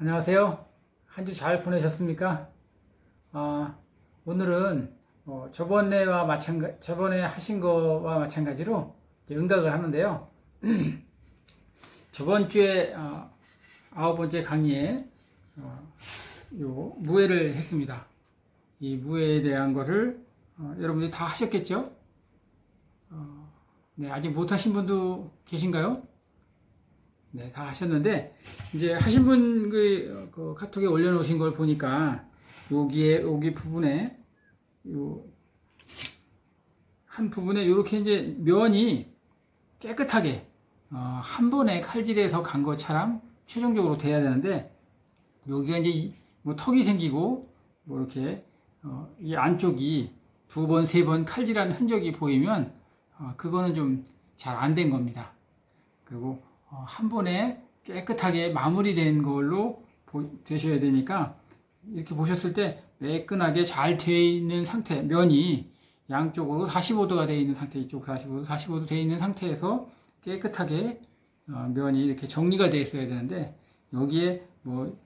안녕하세요. 한 주 잘 보내셨습니까? 아, 오늘은 어, 저번에와 마찬가 저번에 하신 거와 마찬가지로 응각을 하는데요. 저번 주에 어, 아홉 번째 강의에 어, 요 무예를 했습니다. 이 무예에 대한 거를 어, 여러분들이 다 하셨겠죠? 어, 네, 아직 못 하신 분도 계신가요? 네, 다 하셨는데 이제 하신 분 그, 그 카톡에 올려놓으신 걸 보니까 여기에 여기 부분에 요 한 부분에 이렇게 이제 면이 깨끗하게 어, 한 번에 칼질해서 간 것처럼 최종적으로 돼야 되는데 여기가 이제 이- 뭐 턱이 생기고 뭐 이렇게 어, 이 안쪽이 두 번 세 번 칼질한 흔적이 보이면 어, 그거는 좀 잘 안 된 겁니다. 그리고 어, 한 번에 깨끗하게 마무리된 걸로 보- 되셔야 되니까 이렇게 보셨을 때 매끈하게 잘 되어 있는 상태 면이 양쪽으로 45도가 되어 있는 상태 이쪽 45도 45도 되어 있는 상태에서 깨끗하게 어, 면이 이렇게 정리가 되어 있어야 되는데 여기에 뭐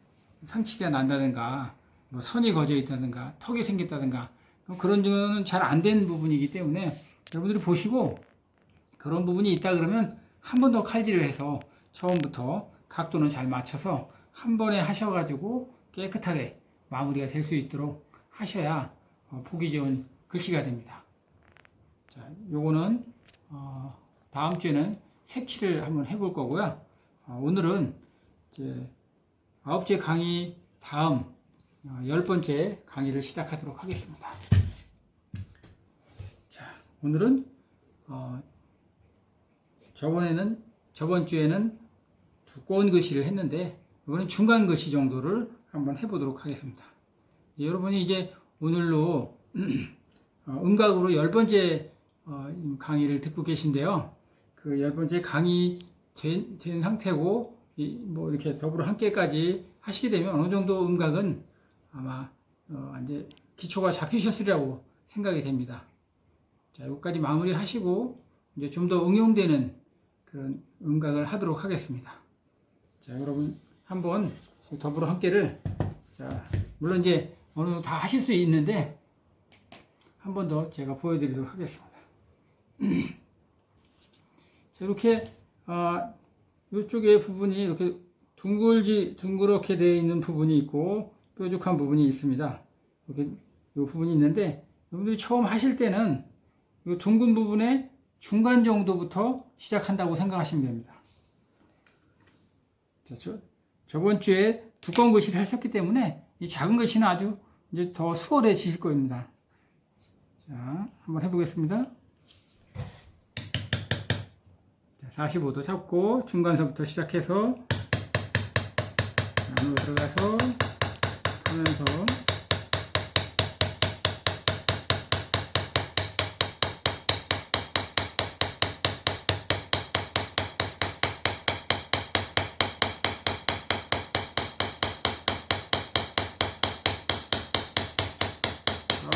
상치가 난다든가 뭐 선이 거져 있다든가 턱이 생겼다든가 그런 거는 잘 안 된 부분이기 때문에 여러분들이 보시고 그런 부분이 있다 그러면 한 번 더 칼질을 해서 처음부터 각도는 잘 맞춰서 한 번에 하셔가지고 깨끗하게 마무리가 될 수 있도록 하셔야 어, 보기 좋은 글씨가 됩니다. 자, 요거는 어, 다음 주에는 색칠을 한번 해볼 거고요. 어, 오늘은 이제 아홉째 강의 다음 어, 열 번째 강의를 시작하도록 하겠습니다. 자, 오늘은 어, 저번에는 저번 주에는 두꺼운 글씨를 했는데 이번엔 중간 글씨 정도를 한번 해보도록 하겠습니다. 이제 여러분이 이제 오늘로 어, 음각으로 열 번째 어, 강의를 듣고 계신데요. 그 열 번째 강의 된, 된 상태고 이, 뭐 이렇게 더불어 함께까지 하시게 되면 어느 정도 음각은 아마 어, 이제 기초가 잡히셨으리라고 생각이 됩니다. 자, 여기까지 마무리 하시고 이제 좀 더 응용되는 그런 음각을 하도록 하겠습니다. 자, 여러분 한번 더불어 함께를 자, 물론 이제 어느 정도 다 하실 수 있는데 한 번 더 제가 보여드리도록 하겠습니다. 자, 이렇게 아, 이쪽에 부분이 이렇게 둥글지 둥그렇게 되어 있는 부분이 있고 뾰족한 부분이 있습니다. 이렇게 이 부분이 있는데 여러분들이 처음 하실 때는 이 둥근 부분의 중간 정도부터 시작한다고 생각하시면 됩니다. 자, 저, 저번 주에 두꺼운 글씨를 하셨기 때문에 이 작은 글씨는 아주 이제 더 수월해지실 겁니다. 자, 한번 해보겠습니다. 자, 45도 잡고 중간서부터 시작해서 안으로 들어가서 하면서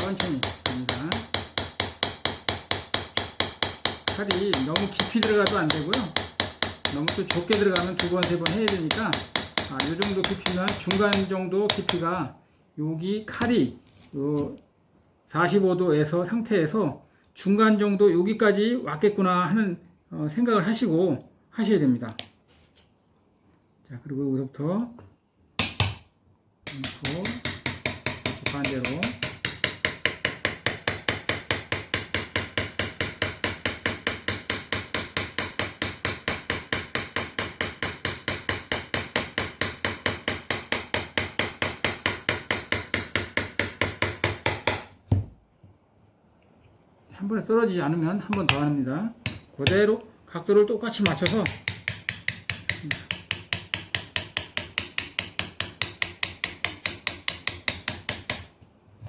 천천히 됩니다. 칼 이 너무 깊이 들어가도 안 되고요. 너무 또 좁게 들어가면 두 번, 세 번 해야 되니까 아, 요 정도 깊이면 중간 정도 깊이가 여기 칼이 요 45도에서 상태에서 중간 정도 여기까지 왔겠구나 하는 어, 생각을 하시고 하셔야 됩니다. 자, 그리고 여기서부터 다시 반대로 한 번에 떨어지지 않으면 한 번 더 합니다. 그대로 각도를 똑같이 맞춰서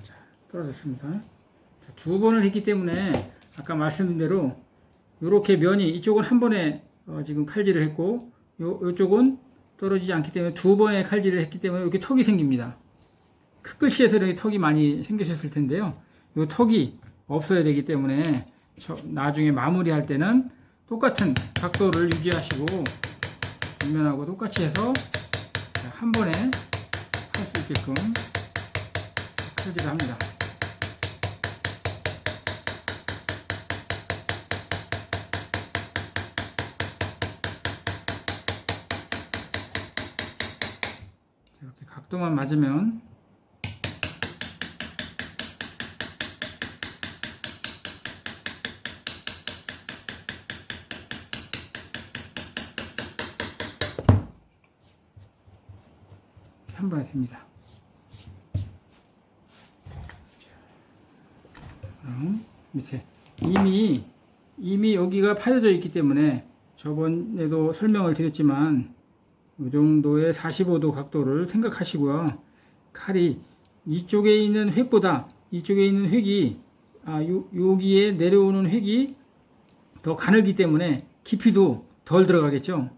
자, 떨어졌습니다. 자, 두 번을 했기 때문에 아까 말씀드린 대로 이렇게 면이 이쪽은 한 번에 어, 지금 칼질을 했고 요, 요쪽은 떨어지지 않기 때문에 두 번의 칼질을 했기 때문에 이렇게 턱이 생깁니다. 큰 글씨에서 이렇게 턱이 많이 생기셨을 텐데요. 이 턱이 없어야 되기 때문에 저- 나중에 마무리할 때는 똑같은 각도를 유지하시고 뒷면하고 똑같이 해서 한 번에 할 수 있게끔 설계를 합니다. 자, 이렇게 각도만 맞으면 번에 됩니다. 다음 밑에 이미 이미 여기가 파여져 있기 때문에 저번에도 설명을 드렸지만 이 정도의 45도 각도를 생각하시고요. 칼이 이쪽에 있는 획보다 이쪽에 있는 획이 아, 요, 여기에 내려오는 획이 더 가늘기 때문에 깊이도 덜 들어가겠죠.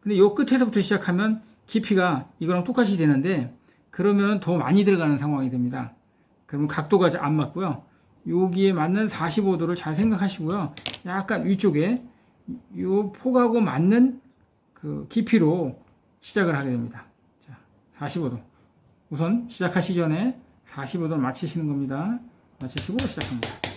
근데 요 끝에서부터 시작하면 깊이가 이거랑 똑같이 되는데 그러면 더 많이 들어가는 상황이 됩니다. 그러면 각도가 안 맞고요. 여기에 맞는 45도를 잘 생각하시고요. 약간 위쪽에 요 폭하고 맞는 그 깊이로 시작을 하게 됩니다. 자, 45도. 우선 시작하시기 전에 45도를 맞추시는 겁니다. 맞추시고 시작합니다.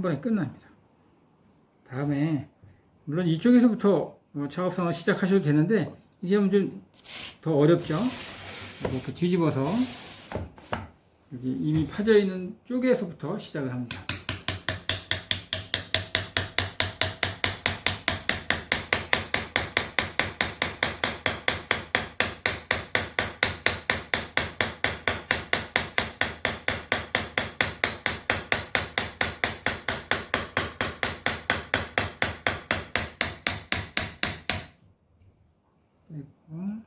한 번에 끝납니다. 다음에 물론 이쪽에서부터 어, 작업상을 시작하셔도 되는데 이게 좀 더 어렵죠. 이렇게 뒤집어서 여기 이미 파져 있는 쪽에서부터 시작을 합니다. 그리고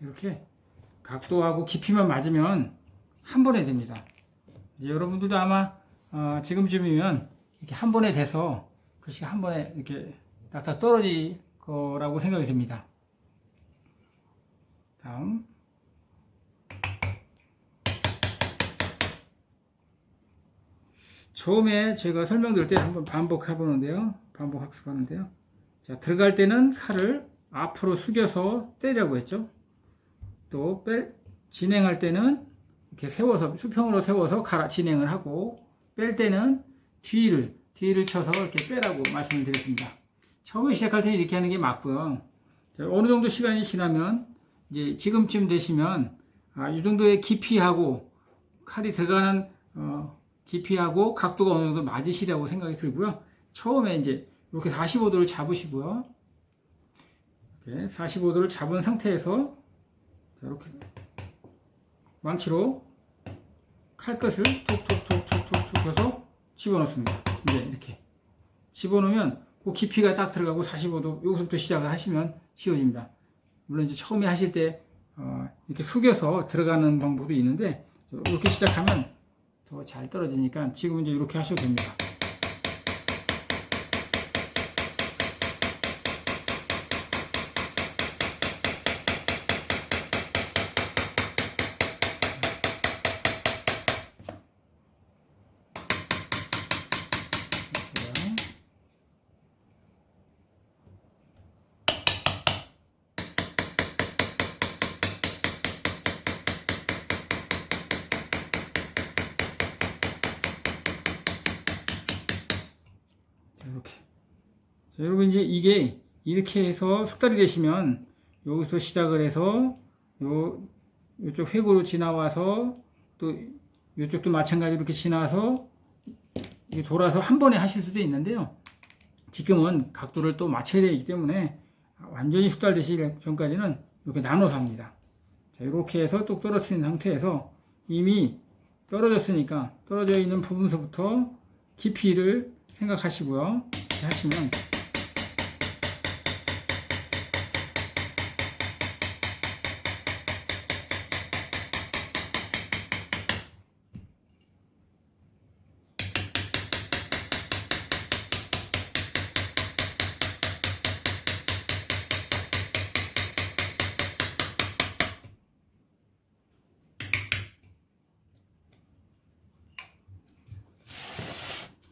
이렇게 각도하고 깊이만 맞으면 한 번에 됩니다. 이제 여러분들도 아마 어, 지금쯤이면 이렇게 한 번에 돼서 글씨가 한 번에 이렇게 딱딱 떨어질 거라고 생각이 듭니다. 다음 처음에 제가 설명드릴 때 한번 반복해 보는데요. 반복 학습하는데요. 자, 들어갈 때는 칼을 앞으로 숙여서 떼려고 했죠. 또 뺄, 진행할 때는 이렇게 세워서 수평으로 세워서 갈아 진행을 하고 뺄 때는 뒤를 뒤를 쳐서 이렇게 빼라고 말씀을 드렸습니다. 처음에 시작할 때는 이렇게 하는 게 맞고요. 자, 어느 정도 시간이 지나면 이제 지금쯤 되시면 아, 이 정도의 깊이하고 칼이 들어가는 어, 깊이하고 각도가 어느 정도 맞으시라고 생각이 들고요. 처음에 이제 이렇게 45도를 잡으시고요. 이렇게 45도를 잡은 상태에서 자, 이렇게 망치로 칼끝을 톡톡톡톡톡톡 해서 집어넣습니다. 이제 이렇게 집어넣으면 그 깊이가 딱 들어가고 45도 여기서부터 시작을 하시면 쉬워집니다. 물론 이제 처음에 하실 때 어, 이렇게 숙여서 들어가는 방법도 있는데 이렇게 시작하면 더 잘 떨어지니까 지금 이제 이렇게 하셔도 됩니다. 이렇게요. 자, 이렇게. 자, 여러분 이제 이게 이렇게 해서 숙달이 되시면 여기서 시작을 해서 요 요쪽 회고로 지나와서 또 요쪽도 마찬가지로 이렇게 지나서 돌아서 한 번에 하실 수도 있는데요. 지금은 각도를 또 맞춰야 되기 때문에 완전히 숙달되시기 전까지는 이렇게 나눠서 합니다. 자, 이렇게 해서 뚝 떨어뜨린 상태에서 이미 떨어졌으니까 떨어져 있는 부분서부터 깊이를 생각하시고요. 하시면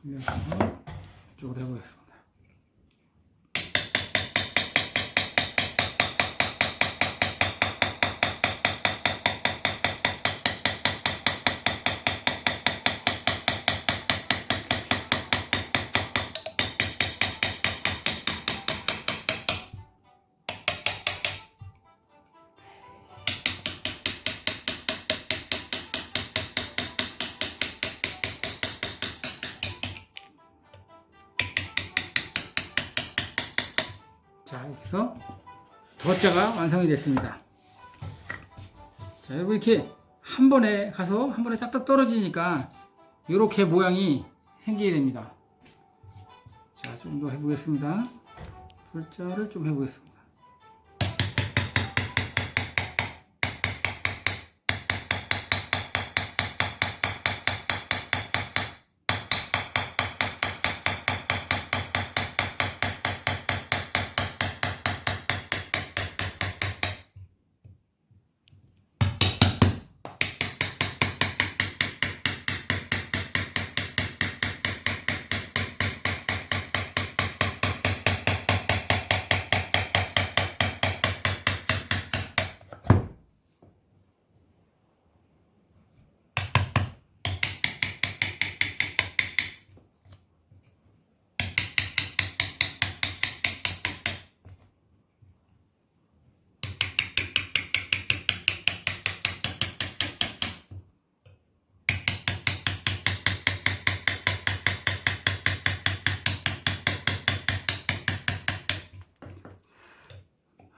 올려서 이쪽으로 이렇게 해서 덧자가 완성이 됐습니다. 자, 이렇게 한 번에 가서 한 번에 싹싹 떨어지니까 이렇게 모양이 생기게 됩니다. 자, 좀 더 해보겠습니다. 덧자를 좀 해보겠습니다.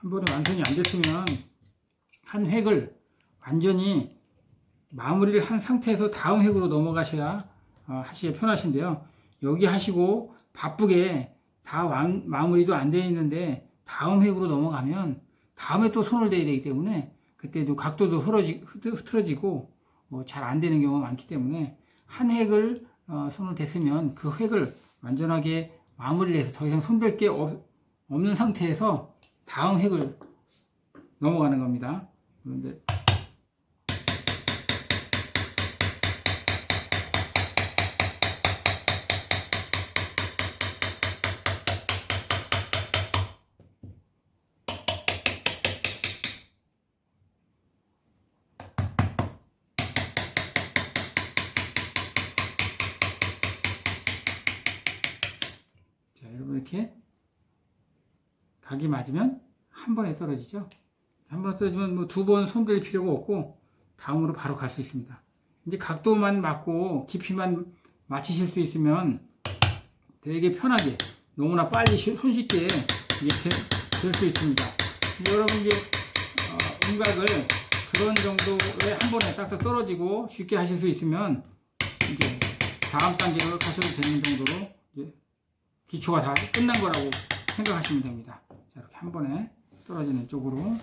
한 번에 완성이 안 됐으면 한 획을 완전히 마무리를 한 상태에서 다음 획으로 넘어가셔야 어, 하시기 편하신데요. 여기 하시고 바쁘게 다 완, 마무리도 안 되어 있는데 다음 획으로 넘어가면 다음에 또 손을 대야 되기 때문에 그때도 각도도 흐러지, 흐- 흐트러지고 뭐 잘 안 되는 경우가 많기 때문에 한 획을 어, 손을 댔으면 그 획을 완전하게 마무리를 해서 더 이상 손댈 게 없, 없는 상태에서 다음 획을 넘어가는 겁니다. 그런데 자, 여러분 이렇게 각이 맞으면 한 번에 떨어지죠. 한 번에 떨어지면 뭐 두 번 손댈 필요가 없고 다음으로 바로 갈 수 있습니다. 이제 각도만 맞고 깊이만 맞추실 수 있으면 되게 편하게 너무나 빨리 쉬- 손쉽게 이렇게 될 수 있습니다. 여러분 이제 어, 음각을 그런 정도에 한 번에 딱딱 떨어지고 쉽게 하실 수 있으면 이제 다음 단계로 가셔도 되는 정도로 이제 기초가 다 끝난 거라고 생각하시면 됩니다. 자, 이렇게 한 번에 떨어지는 쪽으로.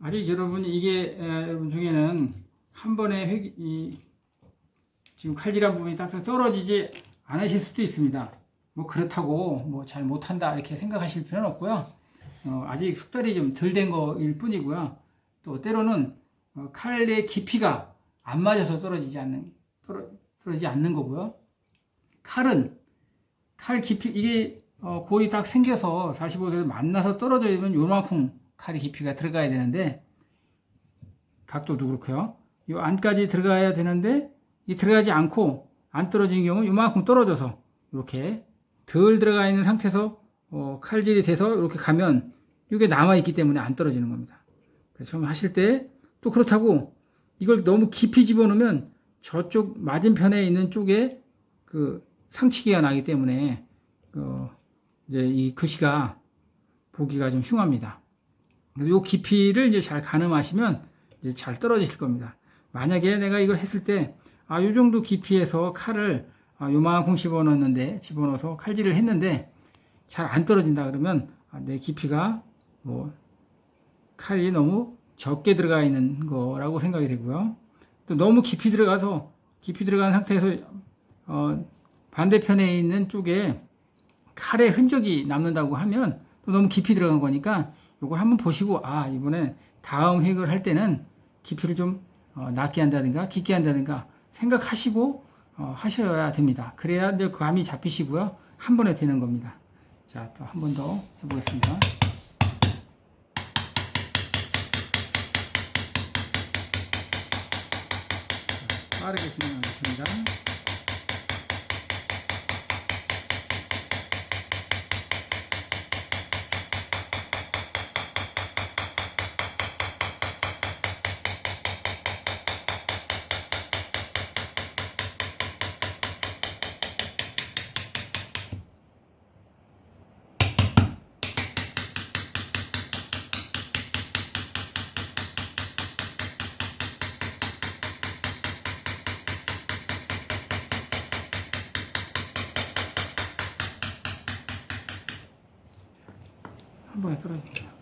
아직 여러분 이게 에, 여러분 중에는 한 번에 획, 이, 지금 칼질한 부분이 딱딱 떨어지지 않으실 수도 있습니다. 뭐 그렇다고 뭐 잘 못한다 이렇게 생각하실 필요는 없고요. 어, 아직 숙달이 좀 덜 된 거일 뿐이고요. 또 때로는 어, 칼의 깊이가 안 맞아서 떨어지지 않는 떨어, 떨어지지 않는 거고요. 칼은 칼 깊이 이게 어, 골이 딱 생겨서 45도에서 만나서 떨어져야면 요만큼 칼의 깊이가 들어가야 되는데 각도도 그렇고요. 요 안까지 들어가야 되는데 이 들어가지 않고 안 떨어지는 경우 요만큼 떨어져서 이렇게 덜 들어가 있는 상태에서 어, 칼질이 돼서 이렇게 가면 이게 남아 있기 때문에 안 떨어지는 겁니다. 그래서 처음 하실 때 또 그렇다고 이걸 너무 깊이 집어넣으면 저쪽 맞은편에 있는 쪽에 그 상치기가 나기 때문에 어, 이제 이 글씨가 보기가 좀 흉합니다. 요 깊이를 이제 잘 가늠하시면 이제 잘 떨어지실 겁니다. 만약에 내가 이거 했을 때, 아, 요 정도 깊이에서 칼을 아, 요만큼 집어넣었는데, 집어넣어서 칼질을 했는데, 잘 안 떨어진다 그러면, 아, 내 깊이가 뭐, 칼이 너무 적게 들어가 있는 거라고 생각이 되고요. 또 너무 깊이 들어가서, 깊이 들어간 상태에서, 어, 반대편에 있는 쪽에 칼의 흔적이 남는다고 하면 또 너무 깊이 들어간 거니까 요걸 한번 보시고 아 이번에 다음 획을 할 때는 깊이를 좀 어, 낮게 한다든가 깊게 한다든가 생각하시고 어, 하셔야 됩니다. 그래야 이제 그 감이 잡히시고요. 한 번에 되는 겁니다. 자, 또 한 번 더 해보겠습니다. 자, 빠르게 진행하겠습니다. 번에 떨어집니다.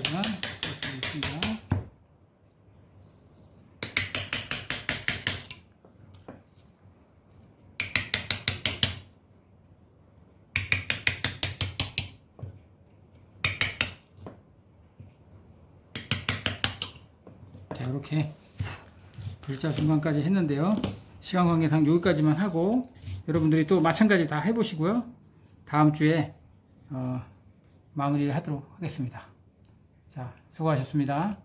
여기까지만 말씀드리겠습니다. 자 이렇게 글자 중간까지 했는데요. 시간 관계상 여기까지만 하고 여러분들이 또 마찬가지 다 해보시고요. 다음 주에 어, 마무리를 하도록 하겠습니다. 자 수고하셨습니다